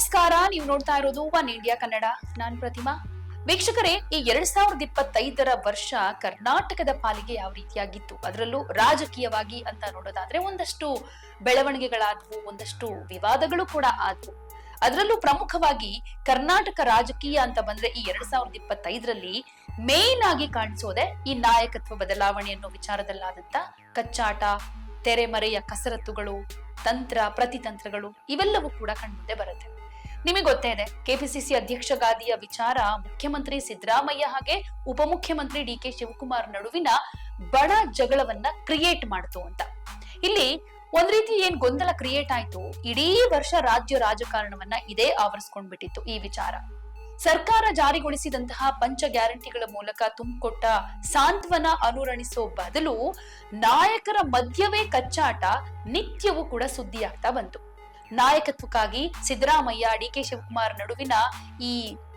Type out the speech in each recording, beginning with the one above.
ನಮಸ್ಕಾರ, ನೀವು ನೋಡ್ತಾ ಇರೋದು ಒನ್ ಇಂಡಿಯಾ ಕನ್ನಡ. ನಾನ್ ಪ್ರತಿಮಾ. ವೀಕ್ಷಕರೇ, ಈ ಎರಡ್ ಸಾವಿರದ ಇಪ್ಪತ್ತೈದರ ವರ್ಷ ಕರ್ನಾಟಕದ ಪಾಲಿಗೆ ಯಾವ ರೀತಿಯಾಗಿತ್ತು? ಅದರಲ್ಲೂ ರಾಜಕೀಯವಾಗಿ ಅಂತ ನೋಡೋದಾದ್ರೆ ಒಂದಷ್ಟು ಬೆಳವಣಿಗೆಗಳಾದ್ವು, ಒಂದಷ್ಟು ವಿವಾದಗಳು ಕೂಡ ಆದ್ವು. ಅದರಲ್ಲೂ ಪ್ರಮುಖವಾಗಿ ಕರ್ನಾಟಕ ರಾಜಕೀಯ ಅಂತ ಬಂದ್ರೆ ಈ ಎರಡ್ ಸಾವಿರದ ಇಪ್ಪತ್ತೈದರಲ್ಲಿ ಮೇನ್ ಆಗಿ ಕಾಣಿಸೋದೆ ಈ ನಾಯಕತ್ವ ಬದಲಾವಣೆ ಅನ್ನೋ ವಿಚಾರದಲ್ಲಾದಂತ ಕಚ್ಚಾಟ, ತೆರೆಮರೆಯ ಕಸರತ್ತುಗಳು, ತಂತ್ರ, ಪ್ರತಿತಂತ್ರಗಳು ಇವೆಲ್ಲವೂ ಕೂಡ ಕಣ್ಮುಂದೆ ಬರುತ್ತೆ. ನಿಮಗೆ ಗೊತ್ತೇ ಇದೆ ಕೆಪಿಸಿಸಿ ಅಧ್ಯಕ್ಷ ಗಾದಿಯ ವಿಚಾರ ಮುಖ್ಯಮಂತ್ರಿ ಸಿದ್ದರಾಮಯ್ಯ ಹಾಗೆ ಉಪಮುಖ್ಯಮಂತ್ರಿ ಡಿ ಕೆ ಶಿವಕುಮಾರ್ ನಡುವಿನ ಬಡ ಜಗಳವನ್ನ ಕ್ರಿಯೇಟ್ ಮಾಡ್ತು ಅಂತ. ಇಲ್ಲಿ ಒಂದ್ ರೀತಿ ಏನ್ ಗೊಂದಲ ಕ್ರಿಯೇಟ್ ಆಯ್ತು, ಇಡೀ ವರ್ಷ ರಾಜ್ಯ ರಾಜಕಾರಣವನ್ನ ಇದೇ ಆವರಿಸ್ಕೊಂಡ್ಬಿಟ್ಟಿತ್ತು ಈ ವಿಚಾರ. ಸರ್ಕಾರ ಜಾರಿಗೊಳಿಸಿದಂತಹ ಪಂಚ ಗ್ಯಾರಂಟಿಗಳ ಮೂಲಕ ತುಂಬಿಕೊಟ್ಟ ಸಾಂತ್ವನ ಅನುರಣಿಸೋ ಬದಲು ನಾಯಕರ ಮಧ್ಯವೇ ಕಚ್ಚಾಟ ನಿತ್ಯವೂ ಕೂಡ ಸುದ್ದಿಯಾಗ್ತಾ ಬಂತು. ನಾಯಕತ್ವಕ್ಕಾಗಿ ಸಿದ್ದರಾಮಯ್ಯ, ಡಿ ಕೆ ಶಿವಕುಮಾರ್ ನಡುವಿನ ಈ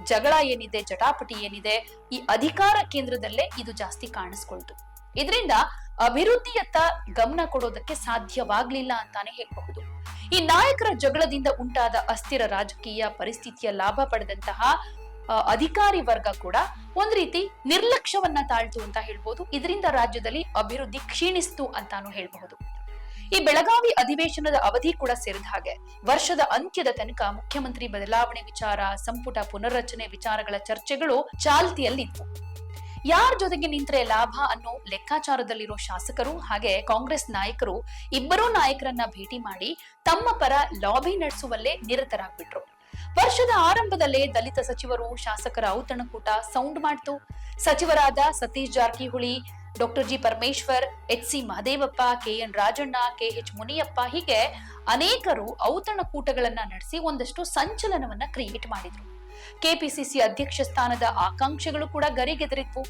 ಜಗಳ ಏನಿದೆ, ಜಟಾಪಟಿ ಏನಿದೆ, ಈ ಅಧಿಕಾರ ಕೇಂದ್ರದಲ್ಲೇ ಇದು ಜಾಸ್ತಿ ಕಾಣಿಸ್ಕೊಳ್ತು. ಇದರಿಂದ ಅಭಿವೃದ್ಧಿಯತ್ತ ಗಮನ ಕೊಡೋದಕ್ಕೆ ಸಾಧ್ಯವಾಗ್ಲಿಲ್ಲ ಅಂತಾನೆ ಹೇಳಬಹುದು. ಈ ನಾಯಕರ ಜಗಳದಿಂದ ಉಂಟಾದ ಅಸ್ಥಿರ ರಾಜಕೀಯ ಪರಿಸ್ಥಿತಿಯ ಲಾಭ ಪಡೆದಂತಹ ಅಧಿಕಾರಿ ವರ್ಗ ಕೂಡ ಒಂದ್ ರೀತಿ ನಿರ್ಲಕ್ಷ್ಯವನ್ನ ತಾಳ್ತು ಅಂತ ಹೇಳ್ಬೋದು ಇದರಿಂದ ರಾಜ್ಯದಲ್ಲಿ ಅಭಿವೃದ್ಧಿ ಕ್ಷೀಣಿಸ್ತು ಅಂತಾನು ಹೇಳ್ಬಹುದು. ಈ ಬೆಳಗಾವಿ ಅಧಿವೇಶನದ ಅವಧಿ ಕೂಡ ಸೇರಿದ ಹಾಗೆ ವರ್ಷದ ಅಂತ್ಯದ ತನಕ ಮುಖ್ಯಮಂತ್ರಿ ಬದಲಾವಣೆ ವಿಚಾರ, ಸಂಪುಟ ಪುನರ್ರಚನೆ ವಿಚಾರಗಳ ಚರ್ಚೆಗಳು ಚಾಲ್ತಿಯಲ್ಲಿತ್ತು ಯಾರ ಜೊತೆಗೆ ನಿಂತರೆ ಲಾಭ ಅನ್ನೋ ಲೆಕ್ಕಾಚಾರದಲ್ಲಿರೋ ಶಾಸಕರು ಹಾಗೆ ಕಾಂಗ್ರೆಸ್ ನಾಯಕರು ಇಬ್ಬರೂ ನಾಯಕರನ್ನ ಭೇಟಿ ಮಾಡಿ ತಮ್ಮ ಪರ ಲಾಬಿ ನಡೆಸುವಲ್ಲೇ ನಿರತರಾಗ್ಬಿಟ್ರು. ವರ್ಷದ ಆರಂಭದಲ್ಲೇ ದಲಿತ ಸಚಿವರು ಶಾಸಕರ ಔತಣಕೂಟ ಸೌಂಡ್ ಮಾಡ್ತು. ಸಚಿವರಾದ Satish Jarkiholi doctor G Parameshwar, H C Mahadevappa K N Rajanna, K H Muniyappa ಹೀಗೆ ಅನೇಕರು ಔತಣಕೂಟಗಳನ್ನ ನಡೆಸಿ ಒಂದಷ್ಟು ಸಂಚಲನವನ್ನ ಕ್ರಿಯೇಟ್ ಮಾಡಿದ್ರು. ಕೆಪಿಸಿಸಿ ಅಧ್ಯಕ್ಷ ಸ್ಥಾನದ ಆಕಾಂಕ್ಷೆಗಳು ಕೂಡ ಗರಿಗೆದರಿದ್ವು.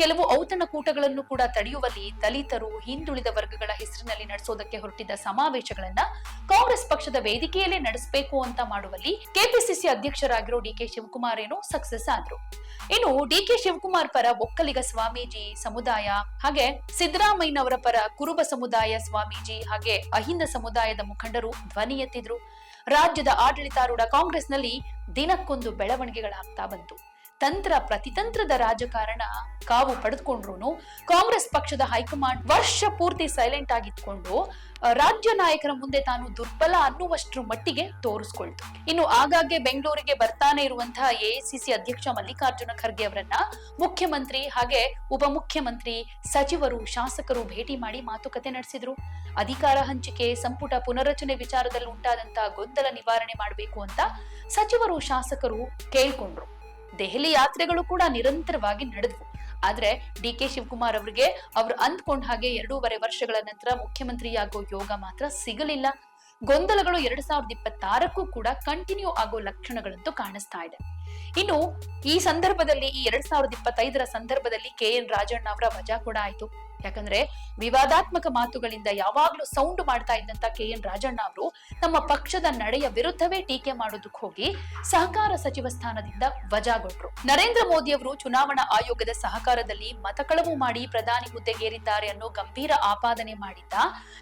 ಕೆಲವು ಔತಣಕೂಟಗಳನ್ನು ಕೂಡ ತಡೆಯುವಲ್ಲಿ ದಲಿತರು ಹಿಂದುಳಿದ ವರ್ಗಗಳ ಹೆಸರಿನಲ್ಲಿ ನಡೆಸೋದಕ್ಕೆ ಹೊರಟಿದ್ದ ಸಮಾವೇಶಗಳನ್ನ ಕಾಂಗ್ರೆಸ್ ಪಕ್ಷದ ವೇದಿಕೆಯಲ್ಲೇ ನಡೆಸಬೇಕು ಅಂತ ಮಾಡುವಲ್ಲಿ ಕೆಪಿಸಿಸಿ ಅಧ್ಯಕ್ಷರಾಗಿರೋ ಡಿ ಕೆ ಶಿವಕುಮಾರ್ ಏನು ಸಕ್ಸಸ್ ಆದ್ರು. ಇನ್ನು ಡಿ ಕೆ ಶಿವಕುಮಾರ್ ಪರ ಒಕ್ಕಲಿಗ ಸ್ವಾಮೀಜಿ ಸಮುದಾಯ ಹಾಗೆ ಸಿದ್ದರಾಮಯ್ಯನವರ ಪರ ಕುರುಬ ಸಮುದಾಯ ಸ್ವಾಮೀಜಿ ಹಾಗೆ ಅಹಿಂದ ಸಮುದಾಯದ ಮುಖಂಡರು ಧ್ವನಿ ಎತ್ತಿದ್ರು. ರಾಜ್ಯದ ಆಡಳಿತಾರೂಢ ಕಾಂಗ್ರೆಸ್ನಲ್ಲಿ ದಿನಕ್ಕೊಂದು ಬೆಳವಣಿಗೆಗಳಾಗ್ತಾ ಬಂತು. ತಂತ್ರ, ಪ್ರತಿತಂತ್ರದ ರಾಜಕಾರಣ ಕಾವು ಪಡೆದುಕೊಂಡ್ರು ಕಾಂಗ್ರೆಸ್ ಪಕ್ಷದ ಹೈಕಮಾಂಡ್ ವರ್ಷ ಪೂರ್ತಿ ಸೈಲೆಂಟ್ ಆಗಿತ್ಕೊಂಡು ರಾಜ್ಯ ನಾಯಕರ ಮುಂದೆ ತಾನು ದುರ್ಬಲ ಅನ್ನುವಷ್ಟರ ಮಟ್ಟಿಗೆ ತೋರಿಸ್ಕೊಳ್ತು. ಇನ್ನು ಆಗಾಗ್ಗೆ ಬೆಂಗಳೂರಿಗೆ ಬರ್ತಾನೆ ಇರುವಂತಹ ಎಐಸಿಸಿ ಅಧ್ಯಕ್ಷ ಮಲ್ಲಿಕಾರ್ಜುನ ಖರ್ಗೆ ಅವರನ್ನ ಮುಖ್ಯಮಂತ್ರಿ ಹಾಗೆ ಉಪಮುಖ್ಯಮಂತ್ರಿ ಸಚಿವರು, ಶಾಸಕರು ಭೇಟಿ ಮಾಡಿ ಮಾತುಕತೆ ನಡೆಸಿದ್ರು. ಅಧಿಕಾರ ಹಂಚಿಕೆ, ಸಂಪುಟ ಪುನರ್ರಚನೆ ವಿಚಾರದಲ್ಲಿ ಉಂಟಾದಂತಹ ಗೊಂದಲ ನಿವಾರಣೆ ಮಾಡಬೇಕು ಅಂತ ಸಚಿವರು, ಶಾಸಕರು ಕೇಳ್ಕೊಂಡ್ರು. ದೆಹಲಿ ಯಾತ್ರೆಗಳು ಕೂಡ ನಿರಂತರವಾಗಿ ನಡೆದವು. ಆದ್ರೆ ಡಿ ಕೆ ಶಿವಕುಮಾರ್ ಅವರಿಗೆ ಅವ್ರು ಅಂದ್ಕೊಂಡ ಹಾಗೆ ಎರಡೂವರೆ ವರ್ಷಗಳ ನಂತರ ಮುಖ್ಯಮಂತ್ರಿಯಾಗೋ ಯೋಗ ಮಾತ್ರ ಸಿಗಲಿಲ್ಲ. ಗೊಂದಲಗಳು ಎರಡ್ ಸಾವಿರದ ಇಪ್ಪತ್ತಾರಕ್ಕೂ ಕೂಡ ಕಂಟಿನ್ಯೂ ಆಗೋ ಲಕ್ಷಣಗಳಂತೂ ಕಾಣಿಸ್ತಾ ಇದೆ. ಇನ್ನು ಈ ಸಂದರ್ಭದಲ್ಲಿ, ಈ ಎರಡ್ ಸಾವಿರದ ಇಪ್ಪತ್ತೈದರ ಸಂದರ್ಭದಲ್ಲಿ ಕೆ ಎನ್ ರಾಜಣ್ಣ ಅವರ ವಜಾ ಕೂಡ ಆಯ್ತು. ಯಾಕಂದ್ರೆ ವಿವಾದಾತ್ಮಕ ಮಾತುಗಳಿಂದ ಯಾವಾಗ್ಲೂ ಸೌಂಡ್ ಮಾಡ್ತಾ ಇದ್ದಂತ ಕೆ ಎನ್ ರಾಜಣ್ಣ ಅವರು ತಮ್ಮ ಪಕ್ಷದ ನಡೆಯ ವಿರುದ್ಧವೇ ಟೀಕೆ ಮಾಡೋದಕ್ಕೆ ಹೋಗಿ ಸಹಕಾರ ಸಚಿವ ಸ್ಥಾನದಿಂದ ವಜಾಗೊಂಡ್ರು. ನರೇಂದ್ರ ಮೋದಿ ಅವರು ಚುನಾವಣಾ ಆಯೋಗದ ಸಹಕಾರದಲ್ಲಿ ಮತಕಳವು ಮಾಡಿ ಪ್ರಧಾನಿ ಹುದ್ದೆಗೇರಿದ್ದಾರೆ ಅನ್ನೋ ಗಂಭೀರ ಆಪಾದನೆ ಮಾಡಿದ್ದ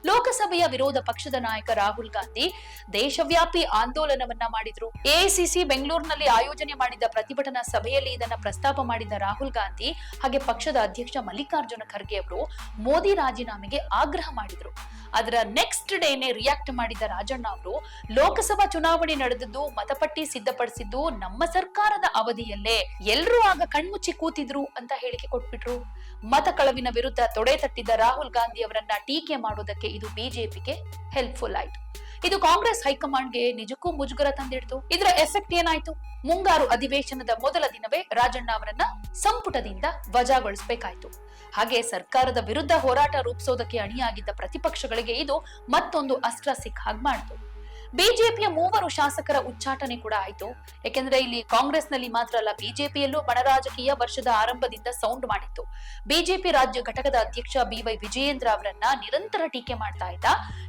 ಲೋಕಸಭೆಯ ವಿರೋಧ ಪಕ್ಷದ ನಾಯಕ ರಾಹುಲ್ ಗಾಂಧಿ ದೇಶವ್ಯಾಪಿ ಆಂದೋಲನವನ್ನ ಮಾಡಿದ್ರು. ಎಐಸಿಸಿ ಬೆಂಗಳೂರಿನಲ್ಲಿ ಆಯೋಜನೆ ಮಾಡಿದ್ದ ಪ್ರತಿಭಟನಾ ಸಭೆಯಲ್ಲಿ ಇದನ್ನ ಪ್ರಸ್ತಾಪ ಮಾಡಿದ್ದ ರಾಹುಲ್ ಗಾಂಧಿ ಹಾಗೆ ಪಕ್ಷದ ಅಧ್ಯಕ್ಷ ಮಲ್ಲಿಕಾರ್ಜುನ ಖರ್ಗೆ ಅವರು ಮೋದಿ ರಾಜೀನಾಮೆಗೆ ಆಗ್ರಹ ಮಾಡಿದ್ರು. ಅದರ ನೆಕ್ಸ್ಟ್ ಡೇನೆ ರಿಯಾಕ್ಟ್ ಮಾಡಿದ ರಾಜಣ್ಣ ಅವರು, ಲೋಕಸಭಾ ಚುನಾವಣೆ ನಡೆದದ್ದು ಮತಪಟ್ಟಿ ಸಿದ್ಧಪಡಿಸಿದ್ದು ನಮ್ಮ ಸರ್ಕಾರದ ಅವಧಿಯಲ್ಲೇ. ಎಲ್ರೂ ಆಗ ಕಣ್ಮುಚ್ಚಿ ಕೂತಿದ್ರು ಅಂತ ಹೇಳಿಕೆ ಕೊಟ್ಬಿಟ್ರು. ಮತ ಕಳವಿನ ವಿರುದ್ಧ ತೊಡೆ ತಟ್ಟಿದ್ದ ರಾಹುಲ್ ಗಾಂಧಿ ಅವರನ್ನ ಟೀಕೆ ಮಾಡೋದಕ್ಕೆ ಇದು ಬಿಜೆಪಿಗೆ ಹೆಲ್ಪ್ಫುಲ್ ಆಯ್ತು. ಇದು ಕಾಂಗ್ರೆಸ್ ಹೈಕಮಾಂಡ್ಗೆ ನಿಜಕ್ಕೂ ಮುಜುಗರ ತಂದಿಡ್ತು. ಇದರ ಎಫೆಕ್ಟ್ ಏನಾಯ್ತು? ಮುಂಗಾರು ಅಧಿವೇಶನದ ಮೊದಲ ದಿನವೇ ರಾಜಣ್ಣ ಅವರನ್ನ ಸಂಪುಟದಿಂದ ವಜಾಗೊಳಿಸಬೇಕಾಯ್ತು. ಹಾಗೆ ಸರ್ಕಾರದ ವಿರುದ್ಧ ಹೋರಾಟ ರೂಪಿಸೋದಕ್ಕೆ ಅಣಿಯಾಗಿದ್ದ ಪ್ರತಿಪಕ್ಷಗಳಿಗೆ ಇದು ಮತ್ತೊಂದು ಅಸ್ತ್ರ ಸಿಕ್ಕ ಹಾಗೆ ಮಾಡಿತು. ಬಿಜೆಪಿಯ ಮೂವರು ಶಾಸಕರ ಉಚ್ಚಾಟನೆ ಕೂಡ ಆಯ್ತು. ಯಾಕೆಂದ್ರೆ ಇಲ್ಲಿ ಕಾಂಗ್ರೆಸ್ನಲ್ಲಿ ಮಾತ್ರ ಅಲ್ಲ, ಬಿಜೆಪಿಯಲ್ಲೂ ಬಣರಾಜಕೀಯ ವರ್ಷದ ಆರಂಭದಿಂದ ಸೌಂಡ್ ಮಾಡಿತ್ತು. ಬಿಜೆಪಿ ರಾಜ್ಯ ಘಟಕದ ಅಧ್ಯಕ್ಷ ಬಿವೈ ವಿಜಯೇಂದ್ರ ಅವರನ್ನ ನಿರಂತರ ಟೀಕೆ ಮಾಡ್ತಾ ಇದ್ದ.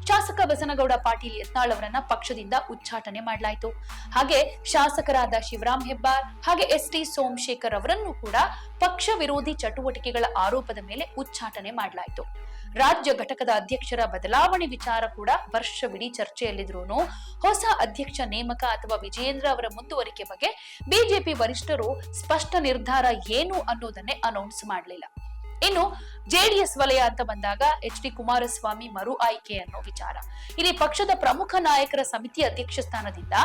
ಶಾಸಕ ಬಸನಗೌಡ ಪಾಟೀಲ್ ಯತ್ನಾಳ್ ಅವರನ್ನ ಪಕ್ಷದಿಂದ ಉಚ್ಚಾಟನೆ ಮಾಡಲಾಯಿತು. ಹಾಗೆ ಶಾಸಕರಾದ ಶಿವರಾಮ್ ಹೆಬ್ಬಾರ್ ಹಾಗೆ ಎಸ್ ಟಿ ಸೋಮಶೇಖರ್ ಅವರನ್ನು ಕೂಡ ಪಕ್ಷ ವಿರೋಧಿ ಚಟುವಟಿಕೆಗಳ ಆರೋಪದ ಮೇಲೆ ಉಚ್ಚಾಟನೆ ಮಾಡಲಾಯಿತು. ರಾಜ್ಯ ಘಟಕದ ಅಧ್ಯಕ್ಷರ ಬದಲಾವಣೆ ವಿಚಾರ ಕೂಡ ವರ್ಷವಿಡೀ ಚರ್ಚೆಯಲ್ಲಿದ್ರು ಹೊಸ ಅಧ್ಯಕ್ಷ ನೇಮಕ ಅಥವಾ ವಿಜಯೇಂದ್ರ ಅವರ ಮುಂದುವರಿಕೆ ಬಗ್ಗೆ ಬಿಜೆಪಿ ವರಿಷ್ಠರು ಸ್ಪಷ್ಟ ನಿರ್ಧಾರ ಏನು ಅನ್ನೋದನ್ನೇ ಅನೌನ್ಸ್ ಮಾಡಲಿಲ್ಲ. ಇನ್ನು ಜೆಡಿಎಸ್ ವಲಯ ಅಂತ ಬಂದಾಗ ಎಚ್ ಡಿ ಕುಮಾರಸ್ವಾಮಿ ಮರು ಆಯ್ಕೆ ಅನ್ನೋ ವಿಚಾರ. ಇಲ್ಲಿ ಪಕ್ಷದ ಪ್ರಮುಖ ನಾಯಕರ ಸಮಿತಿ ಅಧ್ಯಕ್ಷ ಸ್ಥಾನದಿಂದ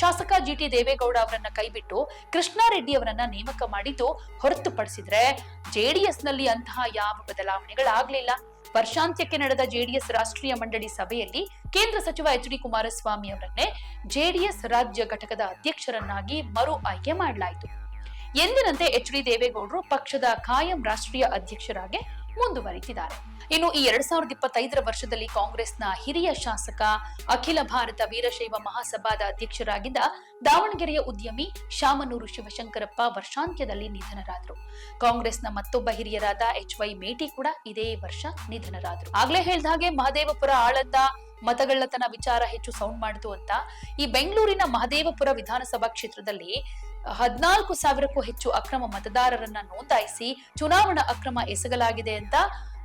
ಶಾಸಕ ಜಿ ಟಿ ದೇವೇಗೌಡ ಅವರನ್ನ ಕೈಬಿಟ್ಟು ಕೃಷ್ಣಾರೆಡ್ಡಿ ಅವರನ್ನ ನೇಮಕ ಮಾಡಿದ್ದು ಹೊರತುಪಡಿಸಿದ್ರೆ ಜೆಡಿಎಸ್ನಲ್ಲಿ ಅಂತಹ ಯಾವ ಬದಲಾವಣೆಗಳಾಗ್ಲಿಲ್ಲ. ವರ್ಷಾಂತ್ಯಕ್ಕೆ ನಡೆದ ಜೆಡಿಎಸ್ ರಾಷ್ಟ್ರೀಯ ಮಂಡಳಿ ಸಭೆಯಲ್ಲಿ ಕೇಂದ್ರ ಸಚಿವ ಎಚ್ ಡಿ ಕುಮಾರಸ್ವಾಮಿ ಅವರನ್ನೇ ಜೆಡಿಎಸ್ ರಾಜ್ಯ ಘಟಕದ ಅಧ್ಯಕ್ಷರನ್ನಾಗಿ ಮರು ಆಯ್ಕೆ ಮಾಡಲಾಯಿತು. ಎಂದಿನಂತೆ ಎಚ್ ಡಿ ದೇವೇಗೌಡರು ಪಕ್ಷದ ಕಾಯಂ ರಾಷ್ಟ್ರೀಯ ಅಧ್ಯಕ್ಷರಾಗಿ ಮುಂದುವರಿತಿದ್ದಾರೆ. ಇನ್ನು ಈ ಎರಡ್ ಸಾವಿರದ ಇಪ್ಪತ್ತೈದರ ವರ್ಷದಲ್ಲಿ ಕಾಂಗ್ರೆಸ್ನ ಹಿರಿಯ ಶಾಸಕ ಅಖಿಲ ಭಾರತ ವೀರಶೈವ ಮಹಾಸಭಾದ ಅಧ್ಯಕ್ಷರಾಗಿದ್ದ ದಾವಣಗೆರೆಯ ಉದ್ಯಮಿ ಶಾಮನೂರು ಶಿವಶಂಕರಪ್ಪ ವರ್ಷಾಂತ್ಯದಲ್ಲಿ ನಿಧನರಾದರು. ಕಾಂಗ್ರೆಸ್ನ ಮತ್ತೊಬ್ಬ ಹಿರಿಯರಾದ ಎಚ್ ವೈ ಮೇಟಿ ಕೂಡ ಇದೇ ವರ್ಷ ನಿಧನರಾದರು. ಆಗ್ಲೇ ಹೇಳಿದ ಹಾಗೆ ಮಹದೇವಪುರ ಆಳಂದ ಮತಗಳ್ಳತನ ವಿಚಾರ ಹೆಚ್ಚು ಸೌಂಡ್ ಮಾಡಿತು ಅಂತ ಈ ಬೆಂಗಳೂರಿನ ಮಹದೇವಪುರ ವಿಧಾನಸಭಾ ಕ್ಷೇತ್ರದಲ್ಲಿ ಹದಿನಾಲ್ಕು ಸಾವಿರಕ್ಕೂ ಹೆಚ್ಚು ಅಕ್ರಮ ಮತದಾರರನ್ನ ನೋಂದಾಯಿಸಿ ಚುನಾವಣಾ ಅಕ್ರಮ ಎಸಗಲಾಗಿದೆ ಅಂತ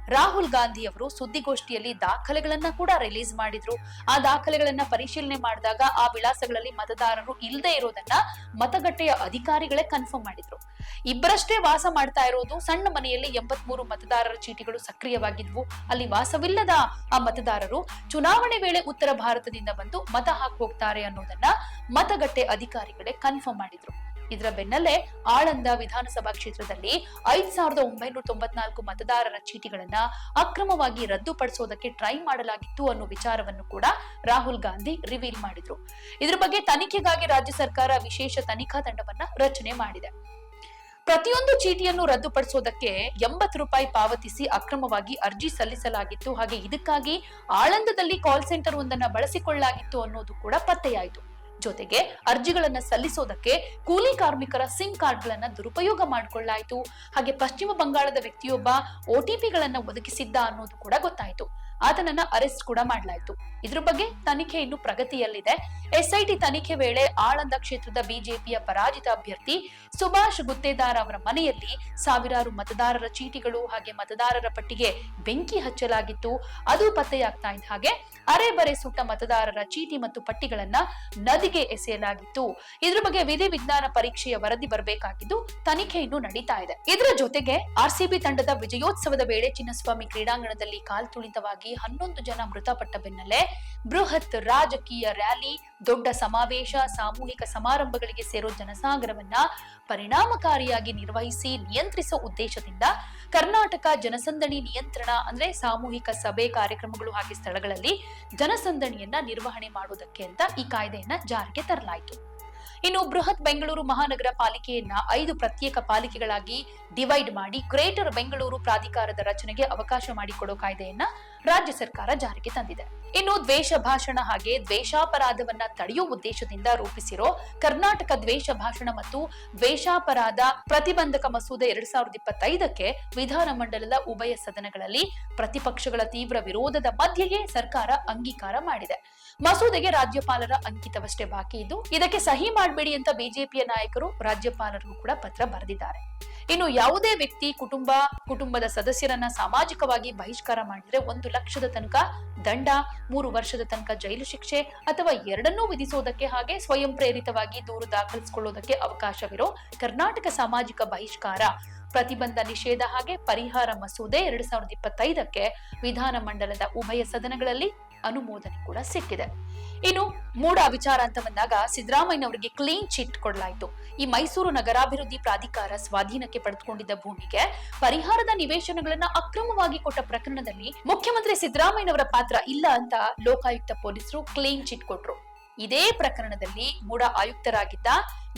ರಾಹುಲ್ ಗಾಂಧಿ ಅವರು ಸುದ್ದಿಗೋಷ್ಠಿಯಲ್ಲಿ ದಾಖಲೆಗಳನ್ನ ಕೂಡ ರಿಲೀಸ್ ಮಾಡಿದ್ರು. ಆ ದಾಖಲೆಗಳನ್ನ ಪರಿಶೀಲನೆ ಮಾಡಿದಾಗ ಆ ವಿಳಾಸಗಳಲ್ಲಿ ಮತದಾರರು ಇಲ್ಲದೆ ಇರೋದನ್ನ ಮತಗಟ್ಟೆಯ ಅಧಿಕಾರಿಗಳೇ ಕನ್ಫರ್ಮ್ ಮಾಡಿದ್ರು. ಇಬ್ಬರಷ್ಟೇ ವಾಸ ಮಾಡ್ತಾ ಇರೋದು ಸಣ್ಣ ಮನೆಯಲ್ಲಿ ಎಂಬತ್ಮೂರು ಮತದಾರರ ಚೀಟಿಗಳು ಸಕ್ರಿಯವಾಗಿದ್ವು. ಅಲ್ಲಿ ವಾಸವಿಲ್ಲದ ಆ ಮತದಾರರು ಚುನಾವಣೆ ವೇಳೆ ಉತ್ತರ ಭಾರತದಿಂದ ಬಂದು ಮತ ಹಾಕಿ ಹೋಗ್ತಾರೆ ಅನ್ನೋದನ್ನ ಮತಗಟ್ಟೆ ಅಧಿಕಾರಿಗಳೇ ಕನ್ಫರ್ಮ್ ಮಾಡಿದ್ರು. ಇದರ ಬೆನ್ನಲ್ಲೇ ಆಳಂದ ವಿಧಾನಸಭಾ ಕ್ಷೇತ್ರದಲ್ಲಿ ಐದ್ ಸಾವಿರದ ಒಂಬೈನೂರ ತೊಂಬತ್ನಾಲ್ಕು ಮತದಾರರ ಚೀಟಿಗಳನ್ನ ಅಕ್ರಮವಾಗಿ ರದ್ದುಪಡಿಸೋದಕ್ಕೆ ಟ್ರೈ ಮಾಡಲಾಗಿತ್ತು ಅನ್ನೋ ವಿಚಾರವನ್ನು ಕೂಡ ರಾಹುಲ್ ಗಾಂಧಿ ರಿವೀಲ್ ಮಾಡಿದ್ರು. ಇದ್ರ ಬಗ್ಗೆ ತನಿಖೆಗಾಗಿ ರಾಜ್ಯ ಸರ್ಕಾರ ವಿಶೇಷ ತನಿಖಾ ತಂಡವನ್ನ ರಚನೆ ಮಾಡಿದೆ. ಪ್ರತಿಯೊಂದು ಚೀಟಿಯನ್ನು ರದ್ದುಪಡಿಸೋದಕ್ಕೆ ಎಂಬತ್ತು ರೂಪಾಯಿ ಪಾವತಿಸಿ ಅಕ್ರಮವಾಗಿ ಅರ್ಜಿ ಸಲ್ಲಿಸಲಾಗಿತ್ತು. ಹಾಗೆ ಇದಕ್ಕಾಗಿ ಆಳಂದದಲ್ಲಿ ಕಾಲ್ ಸೆಂಟರ್ ಒಂದನ್ನ ಬಳಸಿಕೊಳ್ಳಲಾಗಿತ್ತು ಅನ್ನೋದು ಕೂಡ ಪತ್ತೆಯಾಯಿತು. ಜೊತೆಗೆ ಅರ್ಜಿಗಳನ್ನ ಸಲ್ಲಿಸೋದಕ್ಕೆ ಕೂಲಿ ಕಾರ್ಮಿಕರ ಸಿಮ್ ಕಾರ್ಡ್ಗಳನ್ನ ದುರುಪಯೋಗ ಮಾಡಿಕೊಳ್ಳಾಯಿತು. ಹಾಗೆ ಪಶ್ಚಿಮ ಬಂಗಾಳದ ವ್ಯಕ್ತಿಯೊಬ್ಬ ಒಟಿಪಿಗಳನ್ನ ಒದಗಿಸಿದ್ದ ಅನ್ನೋದು ಕೂಡ ಗೊತ್ತಾಯಿತು. ಆತನನ್ನ ಅರೆಸ್ಟ್ ಕೂಡ ಮಾಡಲಾಯಿತು. ಇದ್ರ ಬಗ್ಗೆ ತನಿಖೆ ಇನ್ನು ಪ್ರಗತಿಯಲ್ಲಿದೆ. ಎಸ್ಐಟಿ ತನಿಖೆ ವೇಳೆ ಆಳಂದ ಕ್ಷೇತ್ರದ ಬಿಜೆಪಿಯ ಪರಾಜಿತ ಅಭ್ಯರ್ಥಿ ಸುಭಾಷ್ ಗುತ್ತೇದಾರ್ ಅವರ ಮನೆಯಲ್ಲಿ ಸಾವಿರಾರು ಮತದಾರರ ಚೀಟಿಗಳು ಹಾಗೆ ಮತದಾರರ ಪಟ್ಟಿಗೆ ಬೆಂಕಿ ಹಚ್ಚಲಾಗಿತ್ತು. ಅದು ಪತ್ತೆಯಾಗ್ತಾ ಇದ್ದ ಹಾಗೆ ಅರೆ ಬರೆ ಸುಟ್ಟ ಮತದಾರರ ಚೀಟಿ ಮತ್ತು ಪಟ್ಟಿಗಳನ್ನ ನದಿಗೆ ಎಸೆಯಲಾಗಿತ್ತು. ಇದ್ರ ಬಗ್ಗೆ ವಿಧಿ ವಿಜ್ಞಾನ ಪರೀಕ್ಷೆಯ ವರದಿ ಬರಬೇಕಾಗಿದ್ದು ತನಿಖೆ ಇನ್ನು ನಡೀತಾ ಇದೆ. ಇದರ ಜೊತೆಗೆ ಆರ್ಸಿಬಿ ತಂಡದ ವಿಜಯೋತ್ಸವದ ವೇಳೆ ಚಿನ್ನಸ್ವಾಮಿ ಕ್ರೀಡಾಂಗಣದಲ್ಲಿ ಕಾಲ್ತುಳಿತವಾಗಿ ಹನ್ನೊಂದು ಜನ ಮೃತಪಟ್ಟ ಬೆನ್ನಲ್ಲೇ ಬೃಹತ್ ರಾಜಕೀಯ ರ್ಯಾಲಿ, ದೊಡ್ಡ ಸಮಾವೇಶ, ಸಾಮೂಹಿಕ ಸಮಾರಂಭಗಳಿಗೆ ಸೇರೋ ಜನಸಾಗರವನ್ನ ಪರಿಣಾಮಕಾರಿಯಾಗಿ ನಿರ್ವಹಿಸಿ ನಿಯಂತ್ರಿಸುವ ಉದ್ದೇಶದಿಂದ ಕರ್ನಾಟಕ ಜನಸಂದಣಿ ನಿಯಂತ್ರಣ ಅಂದ್ರೆ ಸಾಮೂಹಿಕ ಸಭೆ ಕಾರ್ಯಕ್ರಮಗಳು ಹಾಗೆ ಸ್ಥಳಗಳಲ್ಲಿ ಜನಸಂದಣಿಯನ್ನ ನಿರ್ವಹಣೆ ಮಾಡುವುದಕ್ಕೆ ಅಂತ ಈ ಕಾಯ್ದೆಯನ್ನ ಜಾರಿಗೆ ತರಲಾಯಿತು. ಇನ್ನು ಬೃಹತ್ ಬೆಂಗಳೂರು ಮಹಾನಗರ ಪಾಲಿಕೆಯನ್ನ ಐದು ಪ್ರತ್ಯೇಕ ಪಾಲಿಕೆಗಳಾಗಿ ಡಿವೈಡ್ ಮಾಡಿ ಗ್ರೇಟರ್ ಬೆಂಗಳೂರು ಪ್ರಾಧಿಕಾರದ ರಚನೆಗೆ ಅವಕಾಶ ಮಾಡಿಕೊಡೋ ಕಾಯ್ದೆಯನ್ನ ರಾಜ್ಯ ಸರ್ಕಾರ ಜಾರಿಗೆ ತಂದಿದೆ. ಇನ್ನು ದ್ವೇಷ ಭಾಷಣ ಹಾಗೆ ದ್ವೇಷಾಪರಾಧವನ್ನ ತಡೆಯುವ ಉದ್ದೇಶದಿಂದ ರೂಪಿಸಿರೋ ಕರ್ನಾಟಕ ದ್ವೇಷ ಭಾಷಣ ಮತ್ತು ದ್ವೇಷಾಪರಾಧ ಪ್ರತಿಬಂಧಕ ಮಸೂದೆ ಎರಡ್ ಸಾವಿರದ ಇಪ್ಪತ್ತೈದಕ್ಕೆ ವಿಧಾನಮಂಡಲದ ಉಭಯ ಸದನಗಳಲ್ಲಿ ಪ್ರತಿಪಕ್ಷಗಳ ತೀವ್ರ ವಿರೋಧದ ಮಧ್ಯೆಯೇ ಸರ್ಕಾರ ಅಂಗೀಕಾರ ಮಾಡಿದೆ. ಮಸೂದೆಗೆ ರಾಜ್ಯಪಾಲರ ಅಂಕಿತವಷ್ಟೇ ಬಾಕಿ ಇದ್ದು, ಇದಕ್ಕೆ ಸಹಿ ಮಾಡಬೇಡಿ ಅಂತ ಬಿಜೆಪಿಯ ನಾಯಕರು ರಾಜ್ಯಪಾಲರಿಗೂ ಕೂಡ ಪತ್ರ ಬರೆದಿದ್ದಾರೆ. ಇನ್ನು ಯಾವುದೇ ವ್ಯಕ್ತಿ ಕುಟುಂಬ, ಕುಟುಂಬದ ಸದಸ್ಯರನ್ನ ಸಾಮಾಜಿಕವಾಗಿ ಬಹಿಷ್ಕಾರ ಮಾಡಿದ್ರೆ ಒಂದು ಲಕ್ಷದ ತನಕ ದಂಡ, ಮೂರು ವರ್ಷದ ತನಕ ಜೈಲು ಶಿಕ್ಷೆ ಅಥವಾ ಎರಡನ್ನೂ ವಿಧಿಸೋದಕ್ಕೆ ಹಾಗೆ ಸ್ವಯಂ ಪ್ರೇರಿತವಾಗಿ ದೂರು ದಾಖಲಿಸಿಕೊಳ್ಳೋದಕ್ಕೆ ಅವಕಾಶವಿರೋ ಕರ್ನಾಟಕ ಸಾಮಾಜಿಕ ಬಹಿಷ್ಕಾರ ಪ್ರತಿಬಂಧ ನಿಷೇಧ ಹಾಗೆ ಪರಿಹಾರ ಮಸೂದೆ ಎರಡ್ ಸಾವಿರದ ಇಪ್ಪತ್ತೈದಕ್ಕೆ ವಿಧಾನ ಮಂಡಲದ ಉಭಯ ಸದನಗಳಲ್ಲಿ ಅನುಮೋದನೆ ಕೂಡ ಸಿಕ್ಕಿದೆ. ಇನ್ನು ಮೂಡ ವಿಚಾರ ಅಂತ ಬಂದಾಗ ಸಿದ್ದರಾಮಯ್ಯನವರಿಗೆ ಕ್ಲೀನ್ ಚಿಟ್ ಕೊಡಲಾಯಿತು. ಈ ಮೈಸೂರು ನಗರಾಭಿವೃದ್ಧಿ ಪ್ರಾಧಿಕಾರ ಸ್ವಾಧೀನಕ್ಕೆ ಪಡೆದುಕೊಂಡಿದ್ದ ಭೂಮಿಗೆ ಪರಿಹಾರದ ನಿವೇಶನಗಳನ್ನ ಅಕ್ರಮವಾಗಿ ಕೊಟ್ಟ ಪ್ರಕರಣದಲ್ಲಿ ಮುಖ್ಯಮಂತ್ರಿ ಸಿದ್ದರಾಮಯ್ಯನವರ ಪಾತ್ರ ಇಲ್ಲ ಅಂತ ಲೋಕಾಯುಕ್ತ ಪೊಲೀಸರು ಕ್ಲೀನ್ ಚಿಟ್ ಕೊಟ್ರು. ಇದೇ ಪ್ರಕರಣದಲ್ಲಿ ಮೂಡ ಆಯುಕ್ತರಾಗಿದ್ದ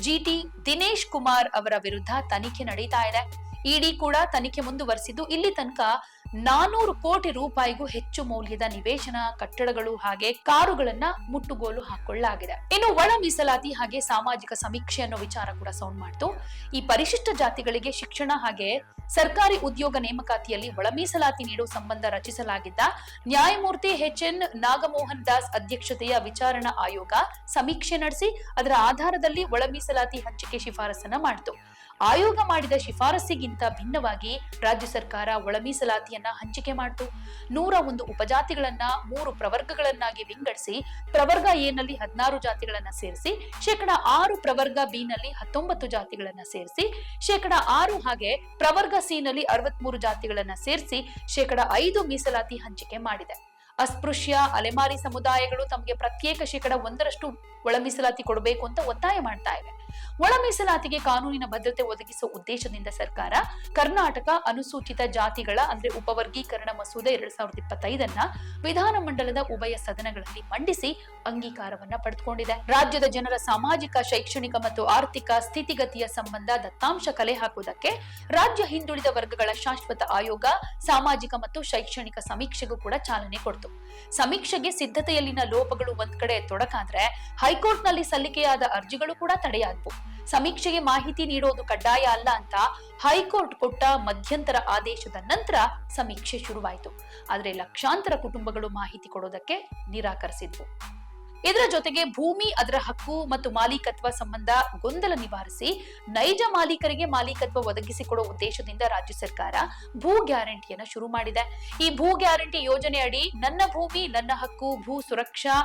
ಜಿಟಿ ದಿನೇಶ್ ಕುಮಾರ್ ಅವರ ವಿರುದ್ಧ ತನಿಖೆ ನಡೀತಾ ಇದೆ. ಇಡಿ ಕೂಡ ತನಿಖೆ ಮುಂದುವರೆಸಿದ್ದು ಇಲ್ಲಿ ತನಕ ನಾನೂರು ಕೋಟಿ ರೂಪಾಯಿಗೂ ಹೆಚ್ಚು ಮೌಲ್ಯದ ನಿವೇಶನ ಕಟ್ಟಡಗಳು ಹಾಗೆ ಕಾರುಗಳನ್ನ ಮುಟ್ಟುಗೋಲು ಹಾಕೊಳ್ಳಲಾಗಿದೆ. ಇನ್ನು ಒಳ ಮೀಸಲಾತಿ ಹಾಗೆ ಸಾಮಾಜಿಕ ಸಮೀಕ್ಷೆ ಅನ್ನೋ ವಿಚಾರ ಕೂಡ ಸೌಂಡ್ ಮಾಡ್ತು. ಈ ಪರಿಶಿಷ್ಟ ಜಾತಿಗಳಿಗೆ ಶಿಕ್ಷಣ ಹಾಗೆ ಸರ್ಕಾರಿ ಉದ್ಯೋಗ ನೇಮಕಾತಿಯಲ್ಲಿ ಒಳ ಮೀಸಲಾತಿ ನೀಡುವ ಸಂಬಂಧ ರಚಿಸಲಾಗಿದ್ದ ನ್ಯಾಯಮೂರ್ತಿ ಎಚ್ ಎನ್ ನಾಗಮೋಹನ್ ದಾಸ್ ಅಧ್ಯಕ್ಷತೆಯ ವಿಚಾರಣಾ ಆಯೋಗ ಸಮೀಕ್ಷೆ ನಡೆಸಿ, ಅದರ ಆಧಾರದಲ್ಲಿ ಒಳ ಮೀಸಲಾತಿ ಹಂಚಿಕೆ ಶಿಫಾರಸನ್ನ ಮಾಡಿತು. ಆಯೋಗ ಮಾಡಿದ ಶಿಫಾರಸ್ಸಿಗಿಂತ ಭಿನ್ನವಾಗಿ ರಾಜ್ಯ ಸರ್ಕಾರ ಒಳ ಮೀಸಲಾತಿಯನ್ನ ಹಂಚಿಕೆ ಮಾಡಿತು. ನೂರ ಒಂದು ಉಪಜಾತಿಗಳನ್ನ ಮೂರು ಪ್ರವರ್ಗಗಳನ್ನಾಗಿ ವಿಂಗಡಿಸಿ, ಪ್ರವರ್ಗ ಎ ನಲ್ಲಿ ಹದಿನಾರು ಜಾತಿಗಳನ್ನ ಸೇರಿಸಿ, ಶೇಕಡ ಆರು ಪ್ರವರ್ಗ ಬಿ ನಲ್ಲಿ ಹತ್ತೊಂಬತ್ತು ಜಾತಿಗಳನ್ನ ಸೇರಿಸಿ, ಶೇಕಡ ಆರು ಹಾಗೆ ಪ್ರವರ್ಗ ಸಿ ನಲ್ಲಿ ಅರವತ್ಮೂರು ಜಾತಿಗಳನ್ನ ಸೇರಿಸಿ ಶೇಕಡ ಐದು ಮೀಸಲಾತಿ ಹಂಚಿಕೆ ಮಾಡಿದೆ. ಅಸ್ಪೃಶ್ಯ, ಅಲೆಮಾರಿ ಸಮುದಾಯಗಳು ತಮಗೆ ಪ್ರತ್ಯೇಕ ಶೇಕಡ ಒಂದರಷ್ಟು ಒಳ ಮೀಸಲಾತಿ ಕೊಡಬೇಕು ಅಂತ ಒತ್ತಾಯ ಮಾಡ್ತಾ ಇವೆ ಒಳ ಮೀಸಲಾತಿಗೆ ಕಾನೂನಿನ ಭದ್ರತೆ ಒದಗಿಸುವ ಉದ್ದೇಶದಿಂದ ಸರ್ಕಾರ ಕರ್ನಾಟಕ ಅನುಸೂಚಿತ ಜಾತಿಗಳ, ಅಂದ್ರೆ ಉಪವರ್ಗೀಕರಣ ಮಸೂದೆ ಎರಡ್ ಸಾವಿರದ ಇಪ್ಪತ್ತೈದನ್ನ ವಿಧಾನಮಂಡಲದ ಉಭಯ ಸದನಗಳಲ್ಲಿ ಮಂಡಿಸಿ ಅಂಗೀಕಾರವನ್ನ ಪಡೆದುಕೊಂಡಿದೆ. ರಾಜ್ಯದ ಜನರ ಸಾಮಾಜಿಕ, ಶೈಕ್ಷಣಿಕ ಮತ್ತು ಆರ್ಥಿಕ ಸ್ಥಿತಿಗತಿಯ ಸಂಬಂಧ ದತ್ತಾಂಶ ಕಲೆ ಹಾಕುವುದಕ್ಕೆ ರಾಜ್ಯ ಹಿಂದುಳಿದ ವರ್ಗಗಳ ಶಾಶ್ವತ ಆಯೋಗ, ಸಾಮಾಜಿಕ ಮತ್ತು ಶೈಕ್ಷಣಿಕ ಸಮೀಕ್ಷೆಗೂ ಕೂಡ ಚಾಲನೆ ಕೊಡ್ತು. ಸಮೀಕ್ಷೆಗೆ ಸಿದ್ಧತೆಯಲ್ಲಿನ ಲೋಪಗಳು ಒಂದ್ ಕಡೆ ತೊಡಕಾದ್ರೆ ಹೈಕೋರ್ಟ್ನಲ್ಲಿ ಸಲ್ಲಿಕೆಯಾದ ಅರ್ಜಿಗಳು ಕೂಡ ತಡೆಯಾದವು. ಸಮೀಕ್ಷೆಗೆ ಮಾಹಿತಿ ನೀಡೋದು ಕಡ್ಡಾಯ ಅಲ್ಲ ಅಂತ ಹೈಕೋರ್ಟ್ ಕೊಟ್ಟ ಮಧ್ಯಂತರ ಆದೇಶದ ನಂತರ ಸಮೀಕ್ಷೆ ಶುರುವಾಯಿತು. ಆದ್ರೆ ಲಕ್ಷಾಂತರ ಕುಟುಂಬಗಳು ಮಾಹಿತಿ ಕೊಡೋದಕ್ಕೆ ನಿರಾಕರಿಸಿದ್ವು. ಇದರ ಜೊತೆಗೆ ಭೂಮಿ, ಅದರ ಹಕ್ಕು ಮತ್ತು ಮಾಲೀಕತ್ವ ಸಂಬಂಧ ಗೊಂದಲ ನಿವಾರಿಸಿ ನೈಜ ಮಾಲೀಕರಿಗೆ ಮಾಲೀಕತ್ವ ಒದಗಿಸಿಕೊಡುವ ಉದ್ದೇಶದಿಂದ ರಾಜ್ಯ ಸರ್ಕಾರ ಭೂ ಗ್ಯಾರಂಟಿಯನ್ನು ಶುರು ಮಾಡಿದೆ. ಈ ಭೂ ಗ್ಯಾರಂಟಿ ಯೋಜನೆ ಅಡಿ ನನ್ನ ಭೂಮಿ, ನನ್ನ ಹಕ್ಕು, ಭೂ ಸುರಕ್ಷಾ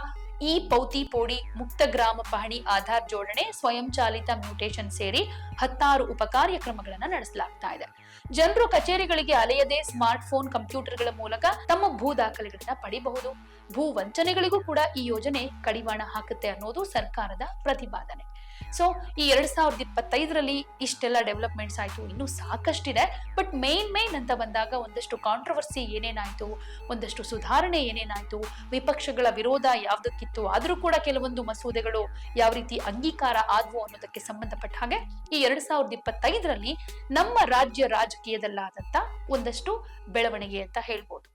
ಈ ಪೌತಿ ಪೋಡಿ ಮುಕ್ತ ಗ್ರಾಮ ಪಹಣಿ ಆಧಾರ್ ಜೋಡಣೆ, ಸ್ವಯಂ ಚಾಲಿತ ಮ್ಯೂಟೇಶನ್ ಸೇರಿ ಹತ್ತಾರು ಉಪ ಕಾರ್ಯಕ್ರಮಗಳನ್ನ ನಡೆಸಲಾಗ್ತಾ ಇದೆ. ಜನರು ಕಚೇರಿಗಳಿಗೆ ಅಲೆಯದೆ ಸ್ಮಾರ್ಟ್ ಫೋನ್ ಕಂಪ್ಯೂಟರ್ಗಳ ಮೂಲಕ ತಮ್ಮ ಭೂ ದಾಖಲೆಗಳನ್ನ ಪಡಿಬಹುದು. ಭೂ ವಂಚನೆಗಳಿಗೂ ಕೂಡ ಈ ಯೋಜನೆ ಕಡಿವಾಣ ಹಾಕುತ್ತೆ ಅನ್ನೋದು ಸರ್ಕಾರದ ಪ್ರತಿಪಾದನೆ. ಸೊ ಈ ಎರಡ್ ಸಾವಿರದ ಇಪ್ಪತ್ತೈದರಲ್ಲಿ ಇಷ್ಟೆಲ್ಲ ಡೆವಲಪ್ಮೆಂಟ್ಸ್ ಆಯ್ತು, ಇನ್ನೂ ಸಾಕಷ್ಟಿದೆ. ಬಟ್ ಮೇನ್ ಮೇನ್ ಅಂತ ಬಂದಾಗ ಒಂದಷ್ಟು ಕಾಂಟ್ರವರ್ಸಿ ಏನೇನಾಯ್ತು, ಒಂದಷ್ಟು ಸುಧಾರಣೆ ಏನೇನಾಯ್ತು, ವಿಪಕ್ಷಗಳ ವಿರೋಧ ಯಾವ್ದಕ್ಕಿತ್ತು, ಆದರೂ ಕೂಡ ಕೆಲವೊಂದು ಮಸೂದೆಗಳು ಯಾವ ರೀತಿ ಅಂಗೀಕಾರ ಆದವು ಅನ್ನೋದಕ್ಕೆ ಸಂಬಂಧಪಟ್ಟ ಹಾಗೆ, ಈ ಎರಡ್ ಸಾವಿರದ ಇಪ್ಪತ್ತೈದರಲ್ಲಿ ನಮ್ಮ ರಾಜ್ಯ ರಾಜಕೀಯದಲ್ಲಾದಂಥ ಒಂದಷ್ಟು ಬೆಳವಣಿಗೆ ಅಂತ ಹೇಳ್ಬೋದು.